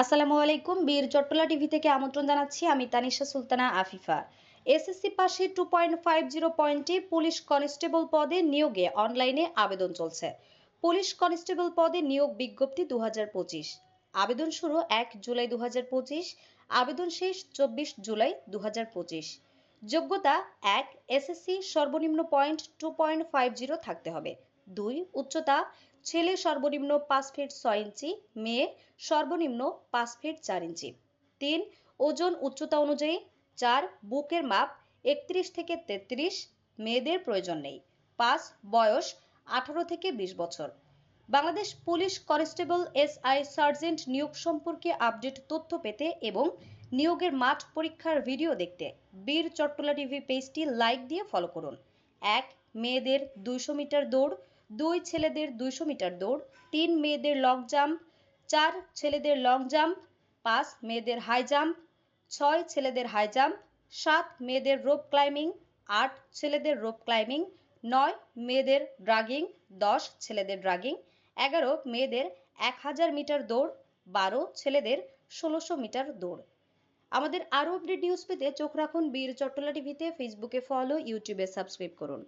আসসালামু আলাইকুম, বীর চট্টলা টিভি থেকে আমন্ত্রণ জানাচ্ছি আমি তানিশা সুলতানা আফিফা। এসএসসি পাশে টু পয়েন্ট ফাইভ জিরো পয়েন্টে পুলিশ কনস্টেবল পদে নিয়োগে অনলাইনে আবেদন চলছে। পুলিশ কনস্টেবল পদে নিয়োগ বিজ্ঞপ্তি দুহাজার পঁচিশ আবেদন শুরু এক জুলাই দুহাজার পঁচিশ আবেদন শেষ চব্বিশ জুলাই দু হাজার পঁচিশ যোগ্যতা এক এসএসসি সর্বনিম্ন point two point five zero থাকতে হবে। দুই, উচ্চতা ছেলে সর্বনিম্ন পাঁচ ফিট ছয় ইঞ্চি, মেয়ে সর্বনিম্ন পাঁচ ফিট চার ইঞ্চি। তিন, ওজন উচ্চতা অনুযায়ী। চার, বুকের মাপ একত্রিশ থেকে তেত্রিশ, মেয়েদের প্রয়োজন নেই। পাঁচ, বয়স আঠারো থেকে বিশ বছর। Bangladesh police constable SI sergeant নিয়োগ সম্পর্কে আপডেট তথ্য পেতে এবং নিয়োগের মাঠ পরীক্ষার ভিডিও দেখতে বীর চট্টলা টিভি পেজটি লাইক দিয়ে ফলো করুন। এক, মেয়েদের দুইশো মিটার দৌড় দুই ছেলেদের দুইশো মিটার দৌড়, তিন মেয়েদের লং জাম্প চার ছেলেদের লং জাম্প পাঁচ মেয়েদের হাই জাম্প ছয় ছেলেদের হাই জাম্প সাত মেয়েদের রোপ ক্লাইম্বিং আট ছেলেদের রোপ ক্লাইম্বিং নয় মেয়েদের ড্রাগিং দশ ছেলেদের ড্রাগিং এগারো মেয়েদের এক হাজার মিটার দৌড়, বারো ছেলেদের ষোলোশো মিটার দৌড়। আমাদের আরও আপডেট নিউজ পেতে চোখ রাখুন বীর চট্টলা টিভিতে ফেসবুকে ফলো ইউটিউবে সাবস্ক্রাইব করুন।